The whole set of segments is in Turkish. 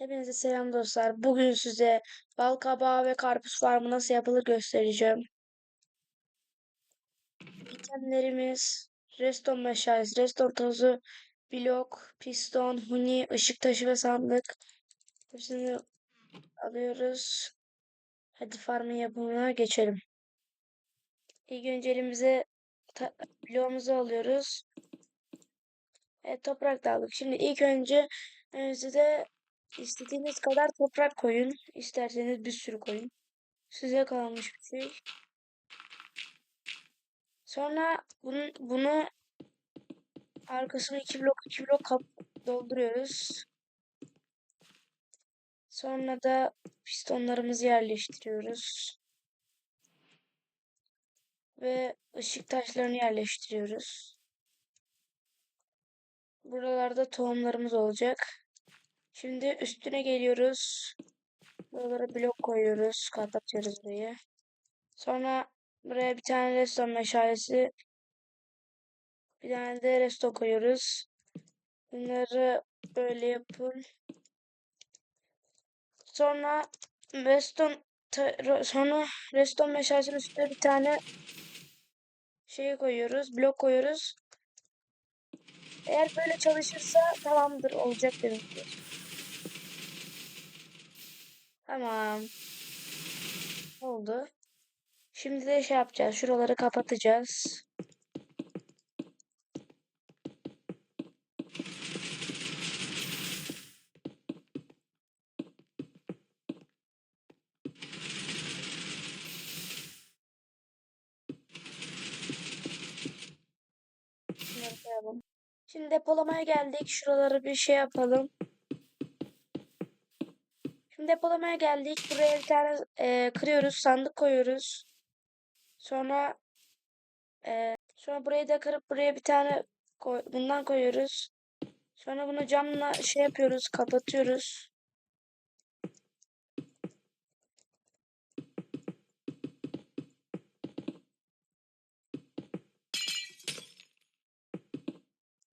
Hepinize selam dostlar. Bugün size bal kabağı ve karpuz farmı nasıl yapılır göstereceğim. İtemlerimiz reston meşalesi, reston tozu, blok, piston, huni, ışık taşı ve sandık. Hepsini alıyoruz. Hadi farmın yapımına geçelim. İlk önce elimize bloğumuzu alıyoruz. Evet toprak da aldık. Şimdi ilk önce önünüze İstediğiniz kadar toprak koyun. İsterseniz bir sürü koyun. Size kalmış bir şey. Sonra bunu, bunu arkasını iki blok iki blok kap dolduruyoruz. Sonra da pistonlarımızı yerleştiriyoruz. Ve ışık taşlarını yerleştiriyoruz. Buralarda tohumlarımız olacak. Şimdi üstüne geliyoruz. Buralara blok koyuyoruz. Kapatıyoruz burayı. Sonra buraya bir tane redstone meşalesi. Bir tane de redstone koyuyoruz. Bunları böyle yapın. Sonra redstone sonra redstone meşalesinin üstüne bir tane şey koyuyoruz. Blok koyuyoruz. Eğer böyle çalışırsa tamamdır olacak demektir. Tamam. Oldu. Şimdi de şey yapacağız. Şuraları kapatacağız. Şimdi depolamaya geldik. Şuraları bir şey yapalım. Şimdi depolamaya geldik. Buraya bir tane e, kırıyoruz. Sandık koyuyoruz. Sonra e, sonra burayı da kırıp buraya bir tane koy, bundan koyuyoruz. Sonra bunu camla şey yapıyoruz. Kapatıyoruz.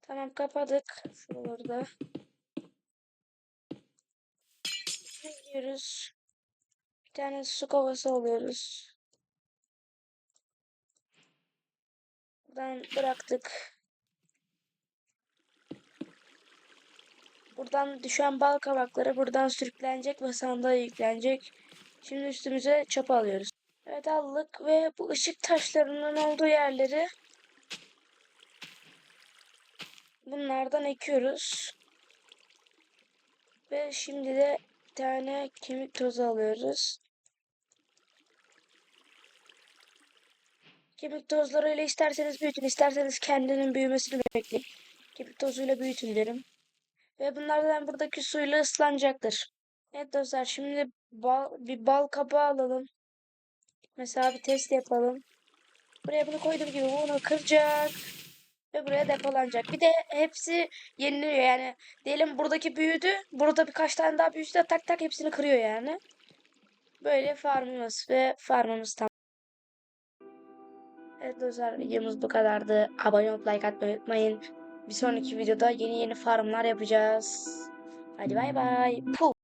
Tamam kapadık. Şuraları. Gidiyoruz? Bir tane su kovası alıyoruz. Buradan bıraktık. Buradan düşen bal kabakları buradan sürüklenecek ve sandığa yüklenecek. Şimdi üstümüze çöp alıyoruz. Evet aldık ve bu ışık taşlarının olduğu yerleri bunlardan ekiyoruz. Ve şimdi de tane kemik tozu alıyoruz. Kemik tozlarıyla isterseniz büyütün, isterseniz kendinin büyümesini bekleyin. Kemik tozuyla büyütün derim. Ve bunlardan buradaki suyla ıslanacaktır. Evet dostlar şimdi bal, bir bal kabağı alalım. Mesela bir test yapalım. Buraya bunu koyduğum gibi bunu kıracak. Ve buraya depolanacak. Bir de hepsi yeniliyor yani. Diyelim buradaki büyüdü. Burada birkaç tane daha büyüdü de tak tak hepsini kırıyor yani. Böyle farmımız ve farmımız tam. Evet dostlar videomuz bu kadardı. Abone olup like atmayı unutmayın. Bir sonraki videoda yeni yeni farmlar yapacağız. Hadi bay bay. Puh.